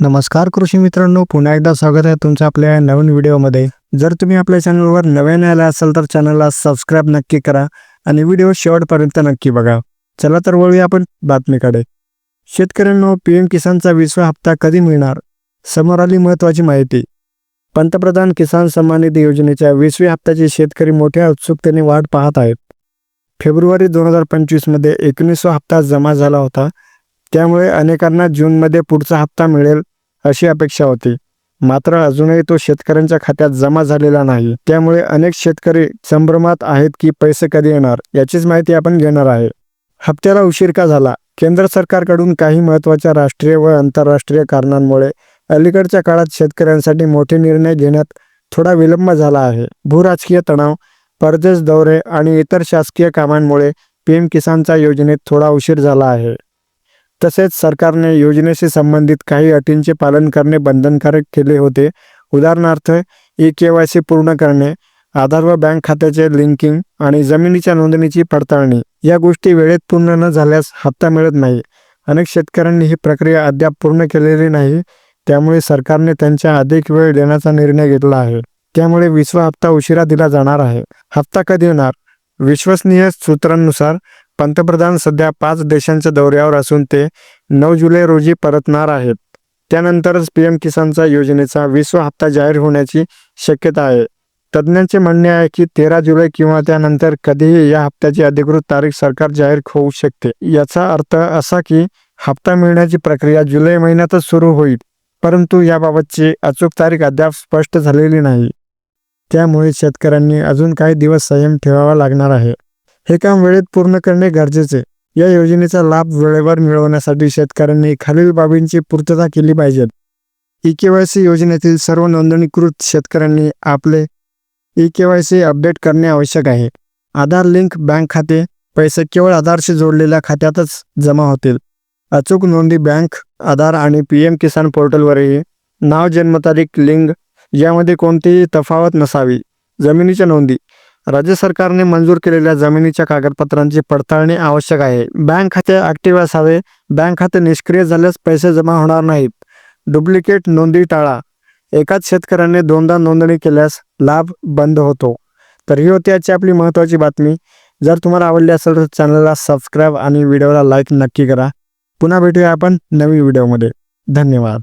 नमस्कार कृषी मित्रांनो पुन्हा एकदा स्वागत आहे तुमचं आपल्या या नवीन व्हिडिओमध्ये. जर तुम्ही आपल्या चॅनलवर नव्याने आला असाल तर चॅनलला सबस्क्राईब नक्की करा आणि व्हिडिओ शेवटपर्यंत नक्की बघा. चला तर वळूया आपण बातमीकडे. शेतकऱ्यांनो पी एम किसानचा विसवा हप्ता कधी मिळणार? समोर आली महत्त्वाची माहिती. पंतप्रधान किसान सन्मान निधी योजनेच्या वीसव्या हप्त्याची शेतकरी मोठ्या उत्सुकतेने वाट पाहत आहेत. फेब्रुवारी दोन हजार पंचवीसमध्ये एकोणीसवा हप्ता जमा झाला होता. त्यामुळे अनेकांना जूनमध्ये पुढचा हप्ता मिळेल अशी अपेक्षा होती. मात्र अजूनही तो शेतकऱ्यांच्या खात्यात जमा झालेला नाही. त्यामुळे अनेक शेतकरी संभ्रमात आहेत की पैसे कधी येणार याचीच माहिती आपण घेणार आहे. हप्त्याला उशीर का झाला? केंद्र सरकारकडून काही महत्त्वाच्या राष्ट्रीय व आंतरराष्ट्रीय कारणांमुळे अलीकडच्या काळात शेतकऱ्यांसाठी मोठे निर्णय घेण्यात थोडा विलंब झाला आहे. भूराजकीय तणाव परदेश दौरे आणि इतर शासकीय कामांमुळे पीएम किसानच्या योजनेत थोडा उशीर झाला आहे. तसेच सरकारने योजनेशी संबंधित काही अटींचे पालन करणे बंधनकारक केले होते. उदाहरणार्थ ई के वाय सी पूर्ण करणे आधार व बँक खात्याचे लिंकिंग आणि जमिनीच्या नोंदणीची पडताळणी या गोष्टी वेळेत पूर्ण न झाल्यास हप्ता मिळत नाही. अनेक शेतकऱ्यांनी ही प्रक्रिया अद्याप पूर्ण केलेली नाही त्यामुळे सरकारने त्यांच्या अधिक वेळ देण्याचा निर्णय घेतला आहे. त्यामुळे विश्व हप्ता उशिरा दिला जाणार आहे. हप्ता कधी येणार विश्वसनीय सूत्रांनुसार पंतप्रधान सध्या पाच देशांच्या दौऱ्यावर असून ते नऊ जुलै रोजी परतणार आहेत. त्यानंतरच पीएम किसानचा योजनेचा विश्व हप्ता जाहीर होण्याची शक्यता आहे. तज्ज्ञांचे म्हणणे आहे की तेरा जुलै किंवा त्यानंतर कधीही या हप्त्याची अधिकृत तारीख सरकार जाहीर होऊ शकते. याचा अर्थ असा की हप्ता मिळण्याची प्रक्रिया जुलै महिन्यातच सुरू होईल परंतु याबाबतची अचूक तारीख अद्याप स्पष्ट झालेली नाही. त्यामुळे शेतकऱ्यांनी अजून काही दिवस संयम ठेवावा लागणार आहे. हे काम वेळेत पूर्ण करणे गरजेचे. या योजनेचा लाभ वेळेवर मिळवण्यासाठी शेतकऱ्यांनी खालील बाबींची पूर्तता केली पाहिजे. ई के वाय सी योजनेतील सर्व नोंदणीकृत शेतकऱ्यांनी आपले E K Y C update करणे आवश्यक आहे. आधार लिंक बँक खाते पैसे केवळ आधारशी जोडलेल्या खात्यातच जमा होतील. अचूक नोंदी बँक आधार आणि पी एम किसान पोर्टलवरही नाव जन्मतारीख लिंग यामध्ये कोणतीही तफावत नसावी. जमिनीच्या नोंदी राज्य सरकारने मंजूर केलेल्या जमिनीच्या कागदपत्रांची पडताळणी आवश्यक आहे. बँक खाते ॲक्टिव्ह असावे. बँक खाते निष्क्रिय झाल्यास पैसे जमा होणार नाहीत. डुप्लिकेट नोंदी टाळा. एकाच शेतकऱ्याने दोनदा नोंदणी केल्यास लाभ बंद होतो. तर ही होती आजची आपली महत्त्वाची बातमी. जर तुम्हाला आवडली असेल तर चॅनलला सबस्क्राईब आणि व्हिडिओला लाईक नक्की करा. पुन्हा भेटूया आपण नवीन व्हिडिओमध्ये. धन्यवाद.